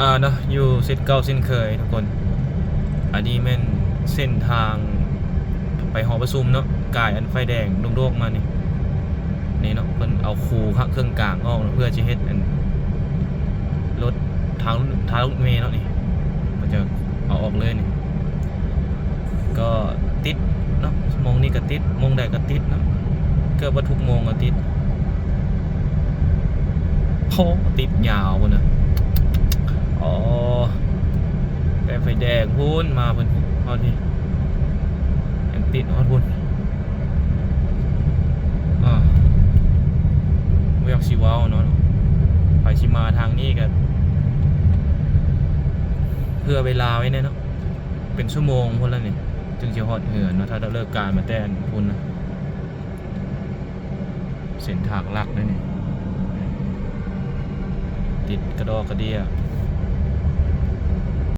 อ่าเนาะอยู่เส้นเก่าเส้นเคยทุกคน อันนี้แม่นเส้นทางไปหอประชุมเนาะกายอันไฟแดงลุงโลกมานี่นี่เนาะเพิ่นเอาคูข้างเครื่องกลางออกเนะเพื่อจะเฮ็ดอันรถทางทางรถเมล์เนาะนี่มันจะเอาออกเลยนี่ก็ติดเนาะโมงนี้ก็ติดโมงใดก็ติดเนาะเกือบว่าทุกโมงก็ติดโอ้ติดยาวพุ่นนะอ๋อ แต่งพุ่นมาพุ่นพอดียังติดฮอดพุ่นอ่าเวียกชิว้าวเนาะไปชิมาทางนี้กันเพื่อเวลาไว้เนี่ยเนาะเป็นชั่วโมงพุ่นแล้วนี่จึงจะฮอดเหือนเนาะถ้าเราเลิกการมาแต่นพุ่นนะเส้นทางลักเลยนี่ติดกระดอกกระเดีย